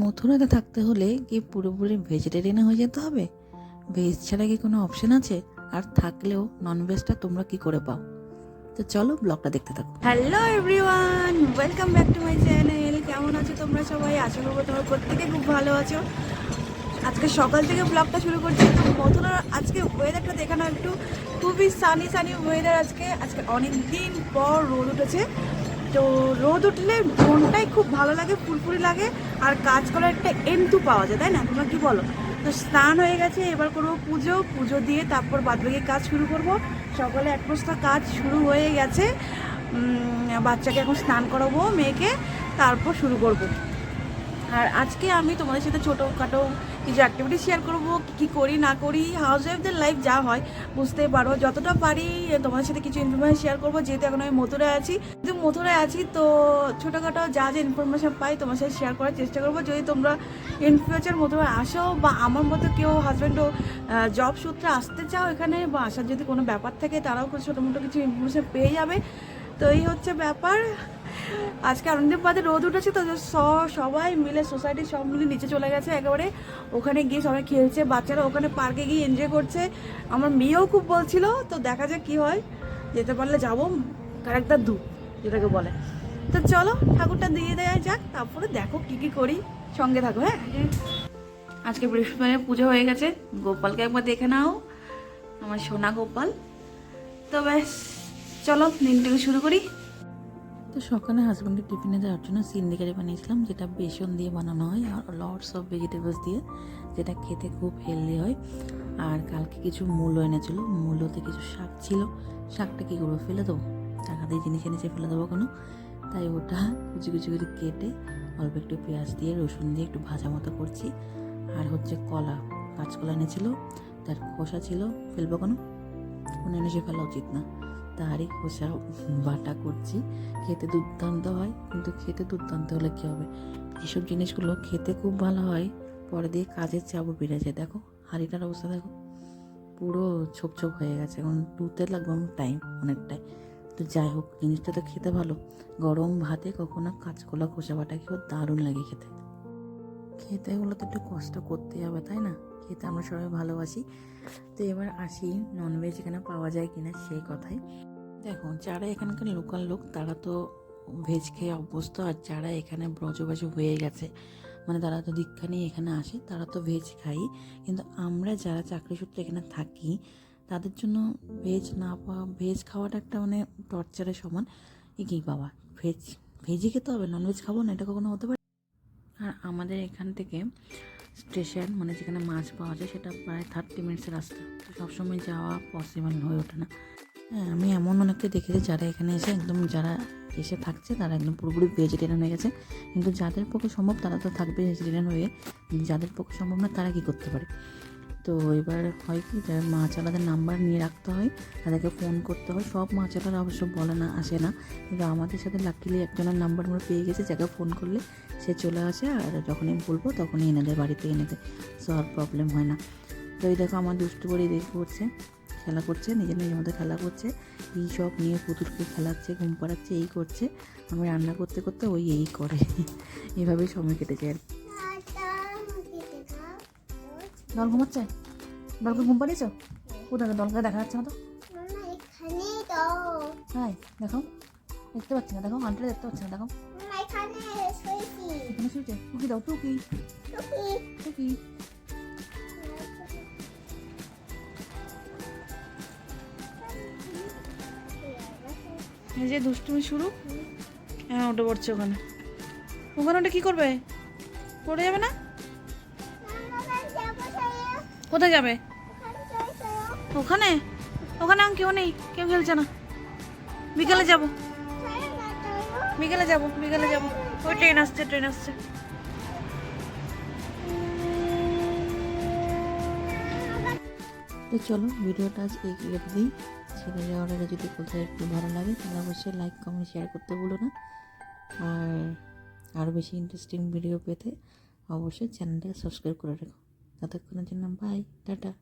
মথুরাতে থাকতে হলে কি পুরোপুরি ভেজিটেরিয়ান হয়ে যেতে হবে? ভেজ ছাড়া কি কোনো অপশন আছে? আর থাকলেও ননভেজটা তোমরা কি করে পাও? তো চলো ব্লগটা দেখতে থাকো। Hello everyone welcome back to my channel কেমন আছো তোমরা সবাই? আশা করব তোমরা প্রত্যেকে খুব ভালো আছো। আজকে সকাল থেকে ব্লগটা শুরু করছি। তো মথুরার আজকে ওয়েদারটা দেখানো একটু খুবই সানি সানি ওয়েদার আজকে। আজকে অনেক দিন পর রোদ উঠেছে। তো রোদ উঠলে মনটাই খুব ভালো লাগে, ফুরফুরি লাগে, আর কাজ করার একটা এন্টু পাওয়া যায়, তাই না? তোমরা কি বলো? তো স্নান হয়ে গেছে, এবার করব পুজো পুজো দিয়ে তারপর বাদবাকি কাজ শুরু করব। সকালে এক বস্তা কাজ শুরু হয়ে গেছে। বাচ্চাকে এখন স্নান করাবো, মেয়েকে, তারপর শুরু করব। আর আজকে আমি তোমাদের সাথে ছোটোখাটো কিছু অ্যাক্টিভিটি শেয়ার করব, কী করি, না করি হাউস ওয়াইফদের লাইফ যা হয়, বুঝতে পারো। যতটা পারি তোমাদের সাথে কিছু ইনফরমেশন শেয়ার করব, যেহেতু এখন আমি মথুরায় আছি। যেহেতু মথুরায় আছি, তো ছোটোখাটো যা যা ইনফরমেশন পাই তোমার সাথে শেয়ার করার চেষ্টা করব। যদি তোমরা ইন ফিউচার মথুরায় আসো, বা আমার মতো কেউ হাজব্যান্ডও জব সূত্রে আসতে চাও এখানে, বা আসার যদি কোনো ব্যাপার থাকে, তারাও ছোটো মোটো কিছু ইনফরমেশন পেয়ে যাবে। তো এই হচ্ছে ব্যাপার। আজকে অনেকদিন বাদে রোদ উঠেছে তো সবাই মিলে সোসাইটির সব মিলে নিচে চলে গেছে একেবারে। ওখানে গিয়ে সবাই খেলছে, বাচ্চারা ওখানে পার্কে গিয়ে এনজয় করছে। আমার মেয়েও খুব বলছিল, তো দেখা যাক কি হয়। যেতে পারলে যাব ক্যারেক্টার দু, যেটাকে বলে। তো চলো, ঠাকুরটা দিয়ে দেওয়া যাক, তারপরে দেখো কি কি করি, সঙ্গে থাকো হ্যাঁ? আজকে বৃহস্পতিবার পুজো হয়ে গেছে, গোপালকে একবার দেখে নাও, আমার সোনা গোপাল। তো ব্যাস, চলো দিনটাকে শুরু করি। তো সকালে হাজব্যান্ডের টিফিনে দেওয়ার জন্য সিন্ডিকারি বানিয়েছিলাম, যেটা বেসন দিয়ে বানানো হয় আর লটস অফ ভেজিটেবলস দিয়ে, যেটা খেতে খুব হেলদি হয়। আর কালকে কিছু মূলো এনেছিল, মূলোতে কিছু শাক ছিল। শাকটা কী করব, ফেলে দেবো? টাকা দিয়ে জিনিস এনেছে, ফেলে দেবো কোনো? তাই ওটা কুচি কুচি করে কেটে অল্প একটু পেঁয়াজ দিয়ে, রসুন দিয়ে একটু ভাজা মতো করছি। আর হচ্ছে কলা, কাঁচকলা এনেছিল, তার খোসা ছিল, ফেলব কোনো? কোনো এনেছে ফেলা উচিত না। তারই খোসা বাটা করছি। খেতে দুর্দান্ত হয়, কিন্তু খেতে দুর্দান্ত হলে কী হবে? এসব জিনিসগুলো খেতে খুব ভালো হয়, পরে দিয়ে কাজের চাপও বেড়ে যায়। দেখো, হাঁড়িটার অবস্থা দেখো। পুরো ছোপ ছোপ হয়ে গেছে, এখন ধুতে লাগবে আমার টাইম অনেকটাই। তো যাই হোক, জিনিসটা তো খেতে ভালো। গরম ভাতে কখনো কাঁচকলা খোসা বাটা খেয়েও দারুণ লাগে খেতে। খেতে হলে তো একটু কষ্ট করতেই হবে, তাই না? খেতে আমরা সবাই ভালোবাসি। তো এবার আসি ননভেজ এখানে পাওয়া যায় কিনা সেই কথাই। দেখো, যারা এখানকার লোকাল লোক, তারা তো ভেজ খেয়ে অভ্যস্ত, আর যারা এখানে ব্রজবাসী হয়ে গেছে মানে তারা তো দীক্ষা নিয়ে এখানে আসে, তারা তো ভেজ খাই। কিন্তু আমরা যারা চাকরি সূত্রে এখানে থাকি, তাদের জন্য ভেজ না পাওয়া ভেজ খাওয়াটা একটা মানে টর্চারের সমান। কি বাবা? ভেজ ভেজই খেতে হবে? ননভেজ খাব না? এটা কখনো হতে পারে? আমাদের এখান থেকে স্টেশন মানে যেখানে মাছ পাওয়া যায়, সেটা প্রায় থার্টি মিনিটসের রাস্তা। সবসময় যাওয়া পসিবল হয়ে ওঠে না। হ্যাঁ আমি এমন অনেককে দেখেছি যারা এখানে এসে একদম যারা এসে থাকছে, তারা একদম পুরোপুরি ভেজিটেরিয়ান হয়ে গেছে। কিন্তু যাদের পক্ষে সম্ভব, তারা তো থাকবে ভেজিটেরিয়ান হয়ে। যাদের পক্ষে সম্ভব না, তারা কী করতে পারে? তো এবার হয় কি যারা মাছওয়ালাদের নাম্বার নিয়ে রাখতে হয়, তাদেরকে ফোন করতে হয়। সব মাছওয়ালারা অবশ্য বলে না, আসে না। কিন্তু আমাদের সাথে লাকিলি একজনের নাম্বার আমরা পেয়ে গেছি, যাকে ফোন করলে সে চলে আসে। আর যখনই বলব, তখনই এনে দেয় বাড়িতে এনে দেয় সো আর প্রবলেম হয় না। তো এই দেখো আমার দুষ্টু করে দেখে করছে, খেলা করছে, নিজের নিজের মধ্যে খেলা করছে। এই সব নিয়ে পুতুলকে খেলাচ্ছে, ঘুম পাড়াচ্ছে, এই করছে। আমি রান্না করতে করতে ওই এই করে। এভাবেই সময় কেটে যায়। আর কি। দল ঘুমাচ্ছে? দলকে ঘুম পাড়িয়েছো? কোথায় দলকে দেখা যাচ্ছে না তো? হ্যাঁ দেখো। দেখতে পাচ্ছি না দেখো। আন্টিটা দেখতে পাচ্ছি না দেখো। এখানে শুয়েছি। টুকি দাও টুকি। টুকি। এই যে দুষ্টুমি শুরু। হ্যাঁ ওটা পড়ছে ওখানে। ওখানে ওটা কি করবে? পড়ে যাবে না? কোথায় যাবে? ওখানে? ওখানে কেউ নেই, কেউ খেলছে না। বিকেলে যাব। বিকেলে যাব বিকেলে যাব। ওই ট্রেন আসছে ট্রেন আসছে। তো চলো, ভিডিওটা আজ এই অবধি ছেড়ে যাওয়ার আগে যদি কোথাও একটু ভালো লাগে, তাহলে অবশ্যই লাইক কমেন্ট শেয়ার করতে ভুলো না। আর আরও বেশি ইন্টারেস্টিং ভিডিও পেতে অবশ্যই চ্যানেলটাকে সাবস্ক্রাইব করে রেখো। ততক্ষণের জন্য বাই টাটা।